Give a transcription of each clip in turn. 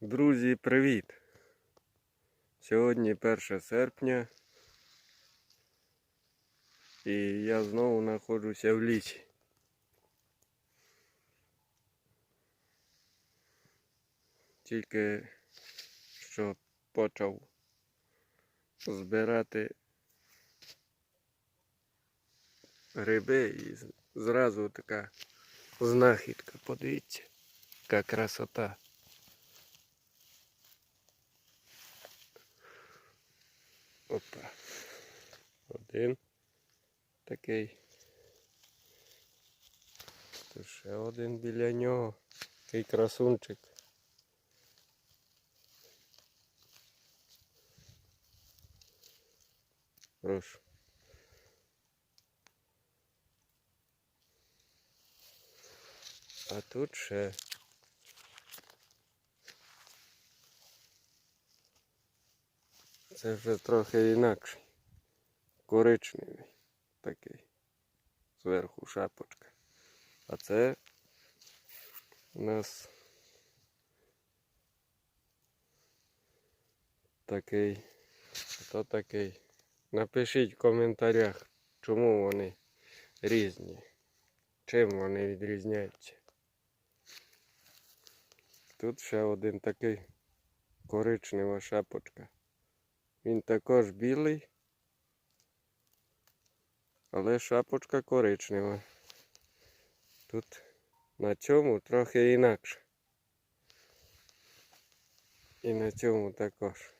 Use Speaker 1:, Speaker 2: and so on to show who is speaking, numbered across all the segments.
Speaker 1: Друзі, привіт! Сьогодні 1 серпня і я знову знаходжуся в лісі. Тільки що почав збирати гриби і зразу така знахідка, подивіться, яка красота. Опа. Один такий. Тут ще один біля нього. Такий красунчик. Прошу. А тут ще. Це вже трохи інакший. Коричневий такий. Зверху шапочка. А це у нас такий. А то такий. Напишіть в коментарях, чому вони різні. Чим вони відрізняються. Тут ще один такий коричнева шапочка. Він також білий, але шапочка коричнева. Тут на цьому трохи інакше. І на цьому також.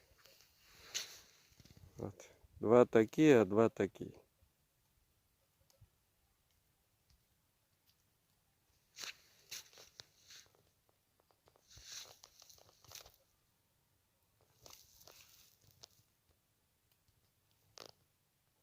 Speaker 1: От. Два такі, а два такі.